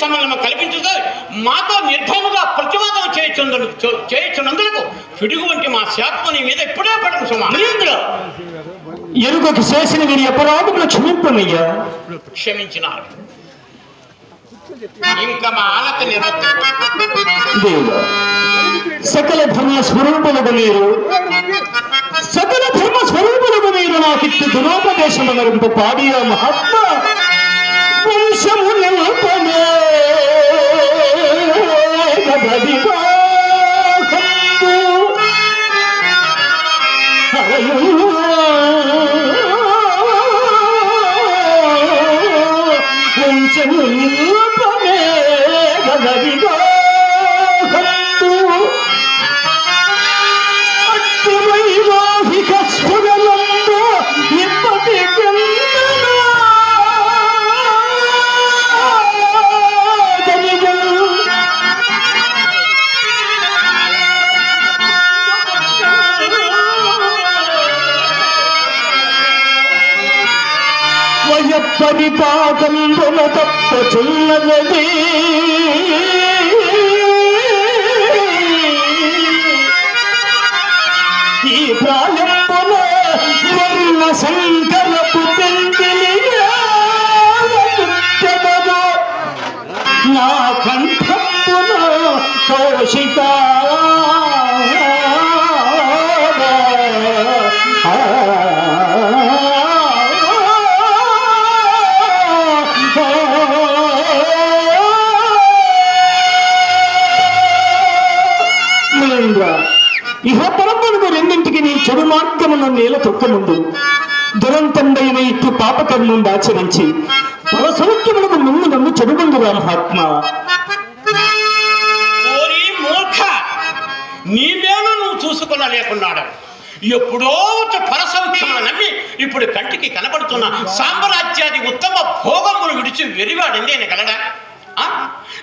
సంబంధం కల్పించుతూ మాతో నిర్భయముగా ప్రతివాదం చేయుచుందు చేయుచున్నందుకు పిడుగు వంటి మా శాపం నీ మీద ఇప్పుడే పడను సుమా. ఎరుగకు చేసిన వీరి అపరాధములు క్షమింపమయ్యా. క్షమించినారు. ఇంకా మా ఆలత నిరత్తు దేవ సకల ధర్మ స్వరూపులకు మీరు సకల ధర్మ స్వరూపులకు మీరు నాకిత్తు దురోపదేశము నరింపు పాడియ మహాత్మ. వంశము నిలుపనే వయపరిపాకంబుల తప్ప చున్నది నేల తొక్కముందు దురంతండైన ఇట్టు పాపకర్మం ఆచరించి పరసౌఖ్యములకు ముందు నన్ను చెడుబందురా మహాత్మ. నీ మేలు నువ్వు చూసుకొనలేకున్నాడు. ఎప్పుడో పరసౌఖ్యములు నమ్మి ఇప్పుడు కంటికి కనబడుతున్న సామ్రాజ్యాది ఉత్తమ భోగములు విడిచి వెరివాడింది నేను కలడా? ఆ?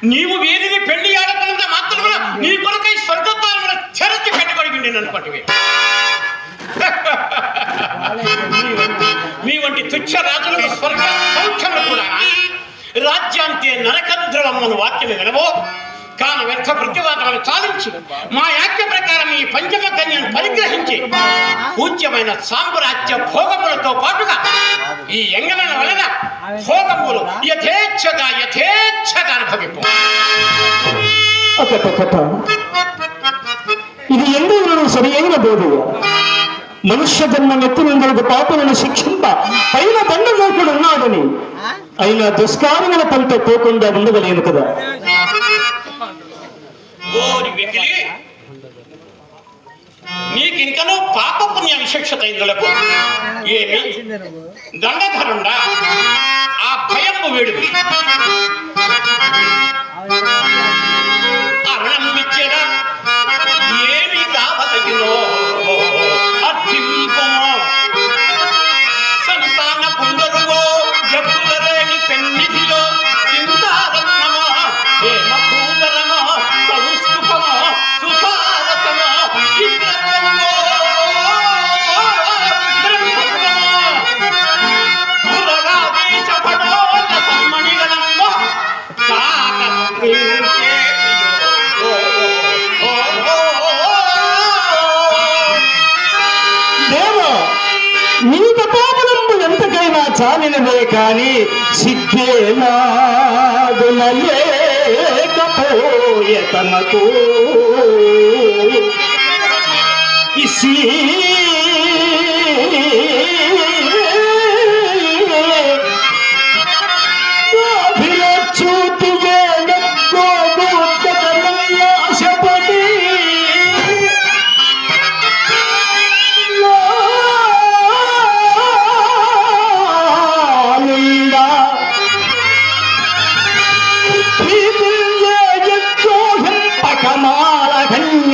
నీవు వీరిని పెళ్ళి ఆడకుండా మాత్రమే నీ కొరకై స్వర్గద్వారమున చెరచి పెట్టుబడి నేను అనుకోటివి మీ వంటి తుచ్చ రాజులకు స్వర్గ సౌఖ్యములు కూడా రాజ్యాంతే నరకద్రవమ్మను వాక్యము వినవో కాన వ్యర్థ ప్రతివాదములు చాలించి మా యాజ్ఞ ప్రకారం ఈ పంచమ కన్యను పరిగ్రహించి పూజ్యమైన సాంబ్రాజ్య భోగములతో పాటుగా ఈ ఎంగలన వలన భోగములు యథేచ్ఛగా యథేచ్ఛగా అనుభవింపు. ఇది ఎందుకు సరి బోధ. మనుష్య జన్మ నెత్తినందులకు పాపలను శిక్షింప పైన దండలోకుడు ఉన్నాడని. అయినా దుష్కారముల పంట పోకుండా ఉండగలేను కదా. నీకింకనూ పాప పుణ్య విశిక్షత ఇందులకు ఏమి? దండధరుండా? ఆ భయంబు వీడు ఎంతకైనా చాలినవే కాని సిద్ధేనాదునలేకపోయే తమకు. ఇసి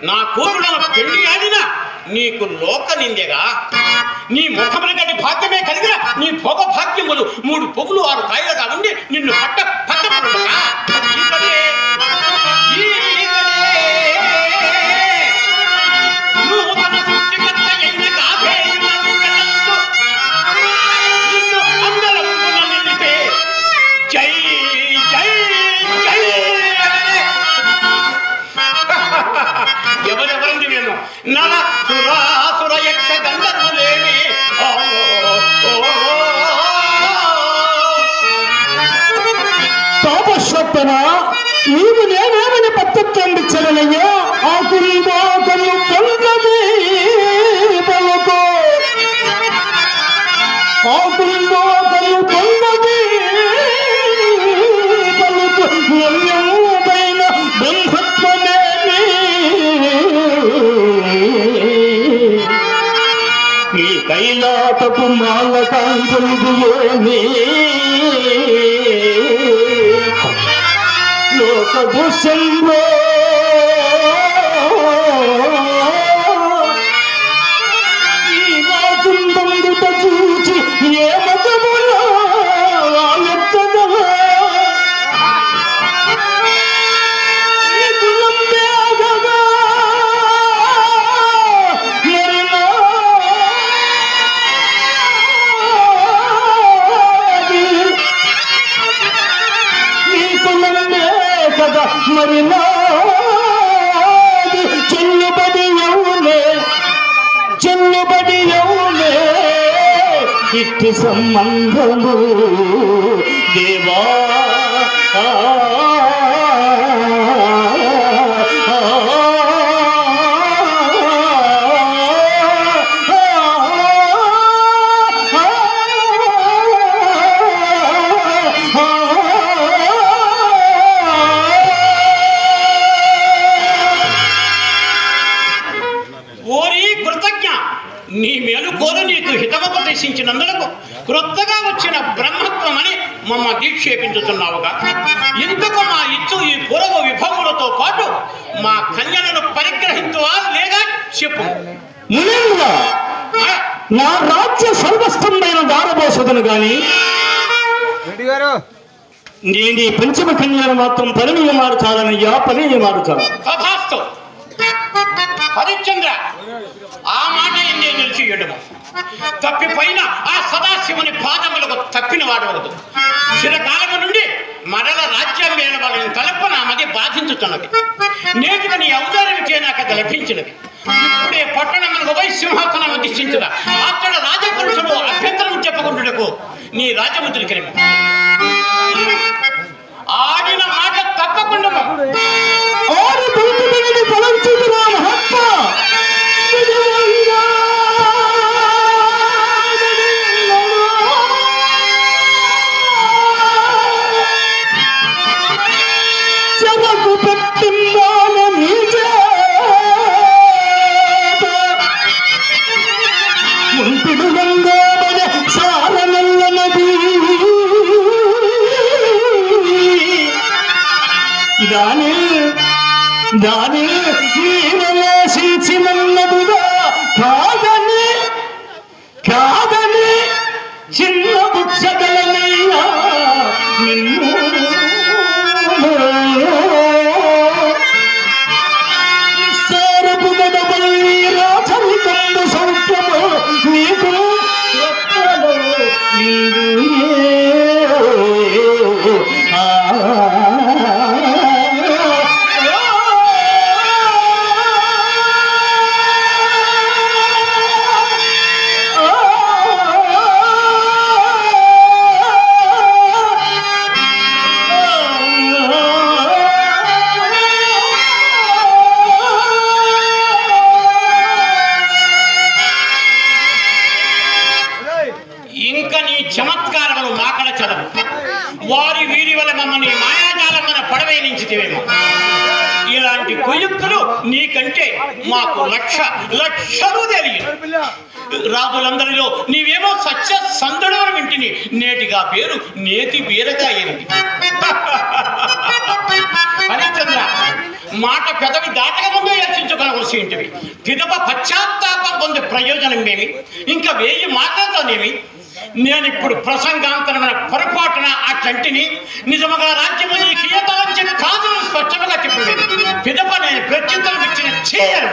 నా కూతుళ్ళను పెళ్ళి ఆడినా నీకు లోక నిందెగా? నీ ముఖముల గడి భాగ్యమే కలిగిన నీ భోగ భాగ్యములు మూడు పొగులు ఆరు కాయలుగా ఉండి నిన్ను పట్ట పట్టబడుగా నూతన పాపశ్వత్తన నీవు నేనేమని పత్తత్వం చెరలయ్యా ఆకులు బాకలు పొందది పలుకో. ఆకులు బాకలు పొందది పలుకు. పైన బంధత్వమేమి ఈ కైలాసపు మాల కాంతులు ఏమి లోక దృశ్యంలో మరి నాది చెల్లుబడి ఎవలే చెల్లుబడి ఎవలే. ఇట్టి సంబంధము దేవా నీ మేలు కోరు నీకు హితముపదేశించినందులకు క్రొత్తగా వచ్చిన బ్రహ్మత్వం అని మమ్మ దీక్షేపించుతున్నావుగా. ఇందుకు మా ఇచ్చు ఈ పూర్వ విభవములతో పాటు మా కన్యలను పరిగ్రహించువా లేదా చెప్పు. మునీంద్ర నా రాజ్య సర్వస్థమైన దారబోసదను గాని నేను ఈ పంచమ కన్యను మాత్రం పరిణయమాడు చాలనయ్యా పరిణయమాడు చాలు. తథాస్తు. హరిశ్చంద్ర ఆ మాట ఎన్నే నిలిచి ఎడము తప్పిపోయిన ఆ సదాశివుని పాదములకు తప్పిన వాడవద్దు. చిరకాలము నుండి మరల రాజ్యం వేల వాళ్ళని తలపన మది బాధించుతున్నది నేటిగా నీ అవతారం చే నాకు అది లభించినది. ఇప్పుడే పట్టణములకు పోయి సింహాసనం అధిష్ఠించదా అక్కడ రాజపురుషుడు అభ్యంతరం చెప్పకుండుటకు నీ రాజముద్రికి ఆడిన మాట తప్పకుండా जाने जाने వారి వీరి వల్ల మమ్మల్ని మాయాజాలం మన పడవేయించితేవేమో. ఇలాంటి కుయుక్తులు నీకంటే మాకు లక్ష లక్షలు తెలియదు. రాజులందరిలో నీవేమో సత్య సందడవని వింటిని నేటిగా పేరు నేతి బీరకాయనిది హరిచంద్ర మాట పెదవి దాటక ముందు యర్చించుకోవలసి ఏంటివి పిదప పశ్చాత్తాపం పొందే ప్రయోజనం ఏమి? ఇంకా వేయి మాటలతోనేమి నేను ఇప్పుడు ప్రసంగాంతరమైన పొరపాటున ఆ కంటిని నిజముగా రాజ్యము కీయతలంచిన కాదు అని చెప్పింది. పిదప నేను ప్రత్యుత్తరం ఇచ్చిన చేయను.